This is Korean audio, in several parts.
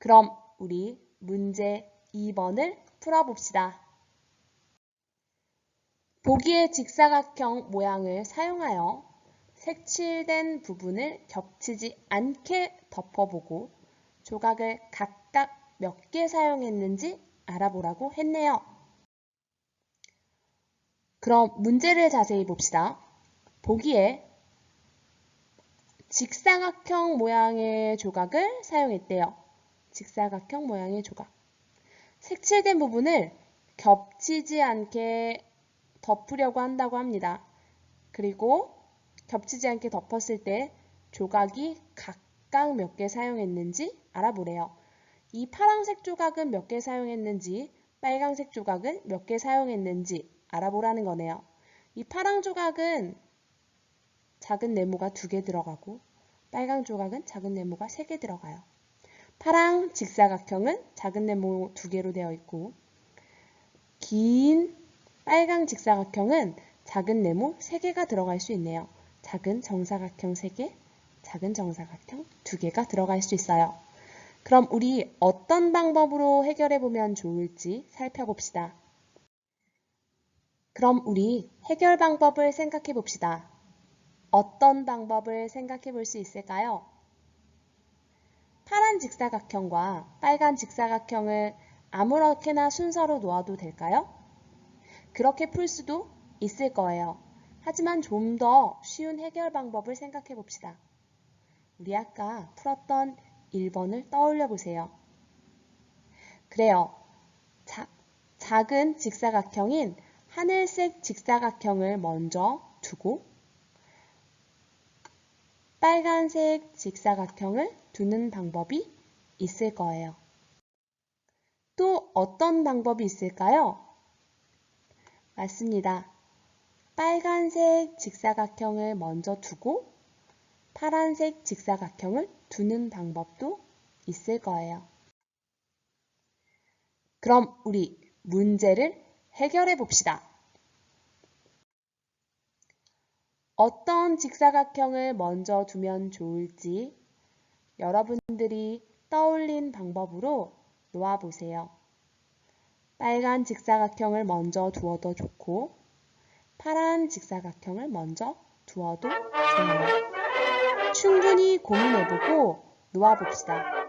그럼 우리 문제 2번을 풀어봅시다. 보기의 직사각형 모양을 사용하여 색칠된 부분을 겹치지 않게 덮어보고 조각을 각각 몇 개 사용했는지 알아보라고 했네요. 그럼 문제를 자세히 봅시다. 보기에 직사각형 모양의 조각을 사용했대요. 직사각형 모양의 조각. 색칠된 부분을 겹치지 않게 덮으려고 한다고 합니다. 그리고 겹치지 않게 덮었을 때 조각이 각각 몇 개 사용했는지 알아보래요. 이 파란색 조각은 몇 개 사용했는지 빨간색 조각은 몇 개 사용했는지 알아보라는 거네요. 이 파란 조각은 작은 네모가 두 개 들어가고 빨간 조각은 작은 네모가 세 개 들어가요. 파랑 직사각형은 작은 네모 두 개로 되어 있고 긴 빨강 직사각형은 작은 네모 세 개가 들어갈 수 있네요. 작은 정사각형 세 개, 작은 정사각형 두 개가 들어갈 수 있어요. 그럼 우리 어떤 방법으로 해결해 보면 좋을지 살펴봅시다. 그럼 우리 해결 방법을 생각해 봅시다. 어떤 방법을 생각해 볼 수 있을까요? 파란 직사각형과 빨간 직사각형을 아무렇게나 순서로 놓아도 될까요? 그렇게 풀 수도 있을 거예요. 하지만 좀 더 쉬운 해결 방법을 생각해 봅시다. 우리 아까 풀었던 1번을 떠올려 보세요. 그래요. 자, 작은 직사각형인 하늘색 직사각형을 먼저 두고 빨간색 직사각형을 두는 방법이 있을 거예요. 또 어떤 방법이 있을까요? 맞습니다. 빨간색 직사각형을 먼저 두고 파란색 직사각형을 두는 방법도 있을 거예요. 그럼 우리 문제를 해결해 봅시다. 어떤 직사각형을 먼저 두면 좋을지 여러분들이 떠올린 방법으로 놓아보세요. 빨간 직사각형을 먼저 두어도 좋고 파란 직사각형을 먼저 두어도 좋아요. 충분히 고민해보고 놓아봅시다.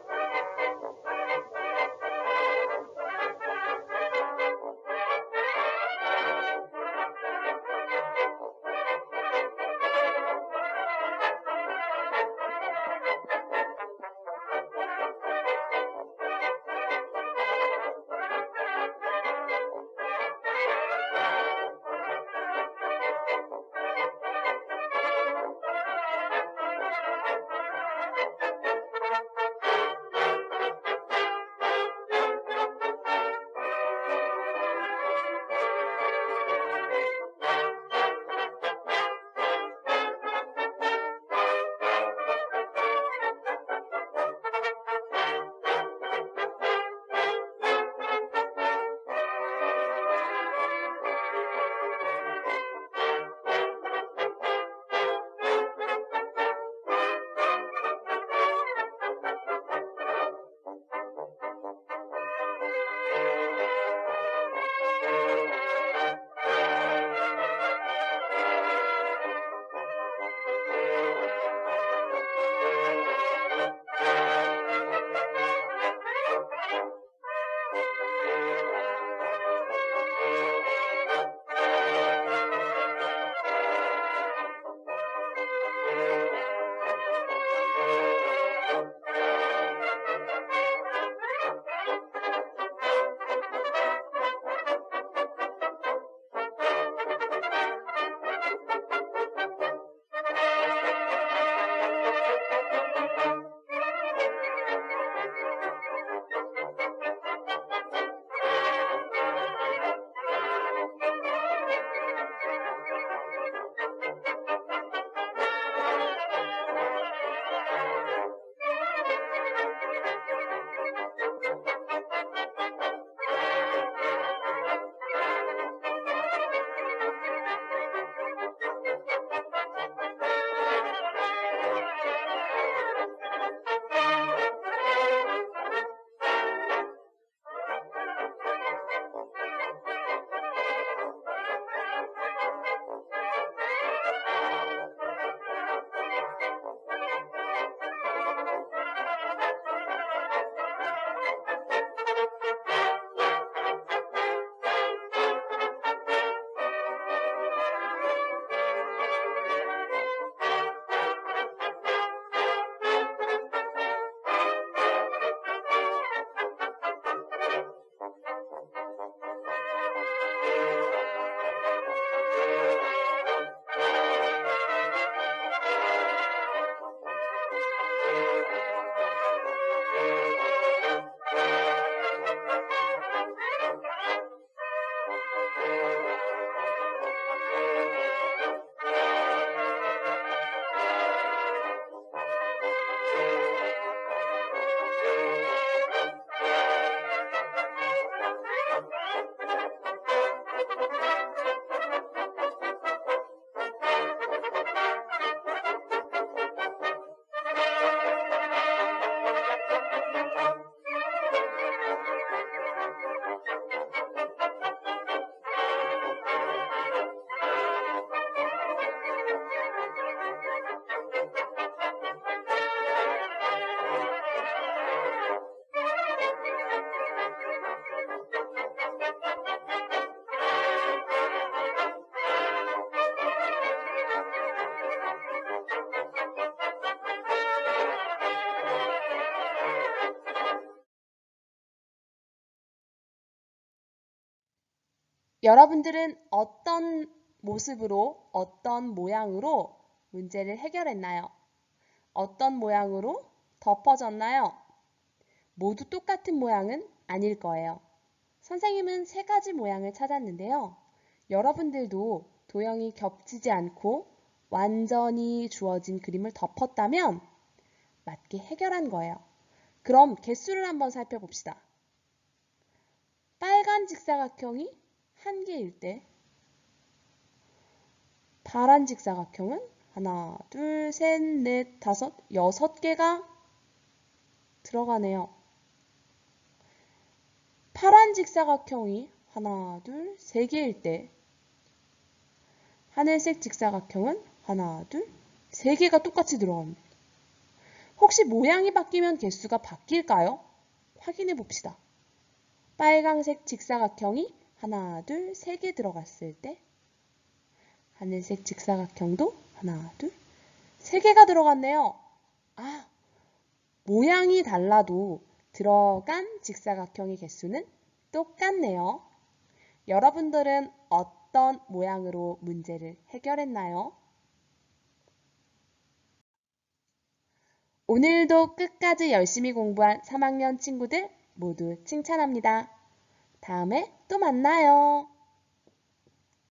여러분들은 어떤 모습으로, 어떤 모양으로 문제를 해결했나요? 어떤 모양으로 덮어졌나요? 모두 똑같은 모양은 아닐 거예요. 선생님은 세 가지 모양을 찾았는데요. 여러분들도 도형이 겹치지 않고 완전히 주어진 그림을 덮었다면 맞게 해결한 거예요. 그럼 개수를 한번 살펴봅시다. 빨간 직사각형이 한 개일 때 파란 직사각형은 하나, 둘, 셋, 넷, 다섯, 여섯 개가 들어가네요. 파란 직사각형이 하나, 둘, 세 개일 때 하늘색 직사각형은 하나, 둘, 세 개가 똑같이 들어갑니다. 혹시 모양이 바뀌면 개수가 바뀔까요? 확인해 봅시다. 빨강색 직사각형이 하나, 둘, 세 개 들어갔을 때 하늘색 직사각형도 하나, 둘, 세 개가 들어갔네요. 아, 모양이 달라도 들어간 직사각형의 개수는 똑같네요. 여러분들은 어떤 모양으로 문제를 해결했나요? 오늘도 끝까지 열심히 공부한 3학년 친구들 모두 칭찬합니다. 다음에 또 만나요.